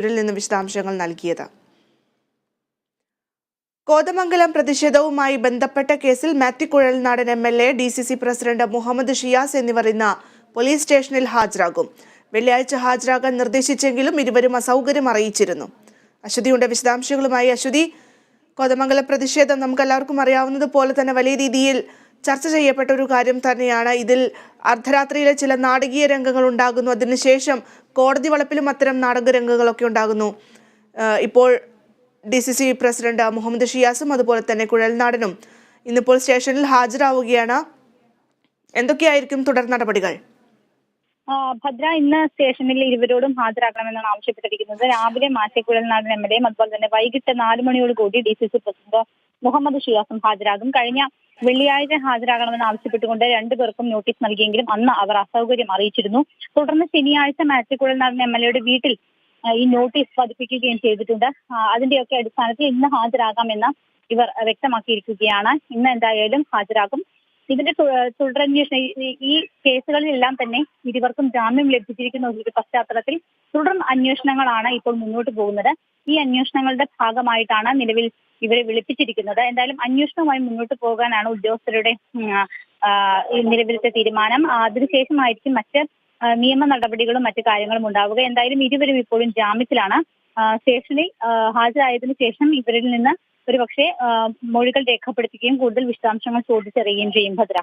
ഇവരിൽ നിന്ന് വിശദാംശങ്ങൾ നൽകിയത്. കോതമംഗലം പ്രതിഷേധവുമായി ബന്ധപ്പെട്ട കേസിൽ Mathew Kuzhalnadan M L A D C C president Muhammad Shiyas എന്നിവർ ഇന്ന് പോലീസ് സ്റ്റേഷനിൽ ഹാജരാകും. വെള്ളിയാഴ്ച ഹാജരാകാൻ നിർദ്ദേശിച്ചെങ്കിലും ഇരുവരും അസൗകര്യം അറിയിച്ചിരുന്നു. അശ്വതിയുടെ വിശദാംശങ്ങളുമായി അശ്വതി. കോതമംഗലം പ്രതിഷേധം നമുക്ക് എല്ലാവർക്കും അറിയാവുന്നത് പോലെ തന്നെ വലിയ രീതിയിൽ ചർച്ച ചെയ്യപ്പെട്ട ഒരു കാര്യം തന്നെയാണ്. ഇതിൽ അർദ്ധരാത്രിയിലെ ചില നാടകീയ രംഗങ്ങൾ ഉണ്ടാകുന്നു. അതിനുശേഷം കോടതി വളപ്പിലും അത്തരം നാടക രംഗങ്ങളൊക്കെ ഉണ്ടാകുന്നു. ഇപ്പോൾ D C C president Muhammad ഷിയാസും അതുപോലെ തന്നെ കുഴൽനാടനും ഇന്നിപ്പോൾ സ്റ്റേഷനിൽ ഹാജരാവുകയാണ്. എന്തൊക്കെയായിരിക്കും തുടർ നടപടികൾ? ഭദ്ര ഇന്ന് സ്റ്റേഷനിൽ ഇരുവരോടും ഹാജരാക്കണമെന്നാണ് ആവശ്യപ്പെട്ടിരിക്കുന്നത്. രാവിലെ മാറ്റക്കുഴൽനാടൻ എം എൽ എയും അതുപോലെ തന്നെ വൈകിട്ട് നാല് മണിയോട് D C C president Muhammad ഷിയാസും ഹാജരാകും. കഴിഞ്ഞ വെള്ളിയാഴ്ച ഹാജരാകണമെന്ന് ആവശ്യപ്പെട്ടുകൊണ്ട് രണ്ടുപേർക്കും നോട്ടീസ് നൽകിയെങ്കിലും അന്ന് അവർ അസൗകര്യം അറിയിച്ചിരുന്നു. തുടർന്ന് ശനിയാഴ്ച മാറ്റക്കുഴൽനാടൻ എം എൽ എയുടെ വീട്ടിൽ ഈ നോട്ടീസ് പതിപ്പിക്കുകയും ചെയ്തിട്ടുണ്ട്. അതിന്റെയൊക്കെ അടിസ്ഥാനത്തിൽ ഇന്ന് ഹാജരാകാമെന്ന് ഇവർ വ്യക്തമാക്കിയിരിക്കുകയാണ്. ഇന്ന് എന്തായാലും ഹാജരാകും. ഇതിന്റെ തുടരന്വേഷണം ഈ കേസുകളിലെല്ലാം തന്നെ ഇരുവർക്കും ജാമ്യം ലഭിച്ചിരിക്കുന്ന ഒരു പശ്ചാത്തലത്തിൽ തുടർ അന്വേഷണങ്ങളാണ് ഇപ്പോൾ മുന്നോട്ട് പോകുന്നത്. ഈ അന്വേഷണങ്ങളുടെ ഭാഗമായിട്ടാണ് നിലവിൽ ഇവരെ വിളിപ്പിച്ചിരിക്കുന്നത്. എന്തായാലും അന്വേഷണവുമായി മുന്നോട്ട് പോകാനാണ് ഉദ്യോഗസ്ഥരുടെ നിലവിലത്തെ തീരുമാനം. അതിനുശേഷമായിരിക്കും മറ്റ് നിയമ നടപടികളും മറ്റു കാര്യങ്ങളും ഉണ്ടാവുക. എന്തായാലും ഇരുവരും ഇപ്പോഴും ജാമ്യത്തിലാണ്. സ്റ്റേഷനിൽ ഹാജരായതിനു ശേഷം ഇവരിൽ നിന്ന് ഒരുപക്ഷെ മൊഴികൾ രേഖപ്പെടുത്തുകയും കൂടുതൽ വിശദാംശങ്ങൾ ചോദിച്ചറിയുകയും ചെയ്യും ഭദ്ര.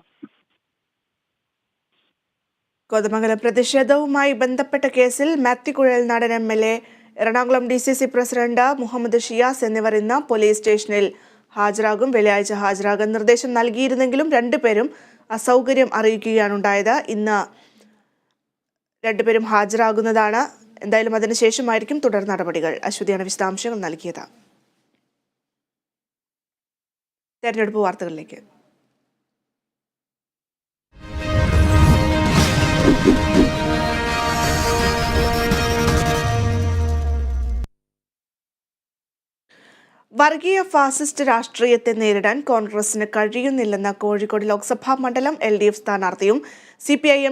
കോതമംഗലം പ്രതിഷേധവുമായി ബന്ധപ്പെട്ട കേസിൽ Mathew Kuzhalnadan M L A Ernakulam D C C president Muhammad Shiyas എന്നിവർ ഇന്ന് പോലീസ് സ്റ്റേഷനിൽ ഹാജരാകും. വെള്ളിയാഴ്ച ഹാജരാകാൻ നിർദ്ദേശം നൽകിയിരുന്നെങ്കിലും രണ്ടുപേരും അസൗകര്യം അറിയിക്കുകയാണുണ്ടായത് ഇന്ന് രണ്ടുപേരും ഹാജരാകുന്നതാണ്. എന്തായാലും അതിനുശേഷമായിരിക്കും തുടർ നടപടികൾ. അശ്വതിയാണ് വിശദാംശങ്ങൾ നൽകിയത്. തെരഞ്ഞെടുപ്പ് വാർത്തകളിലേക്ക്. വർഗീയ ഫാസിസ്റ്റ് രാഷ്ട്രീയത്തെ നേരിടാൻ കോൺഗ്രസിന് കഴിയുന്നില്ലെന്ന കോഴിക്കോട് ലോക്സഭാ മണ്ഡലം എൽ ഡി എഫ് സ്ഥാനാർത്ഥിയും സി പി ഐ എം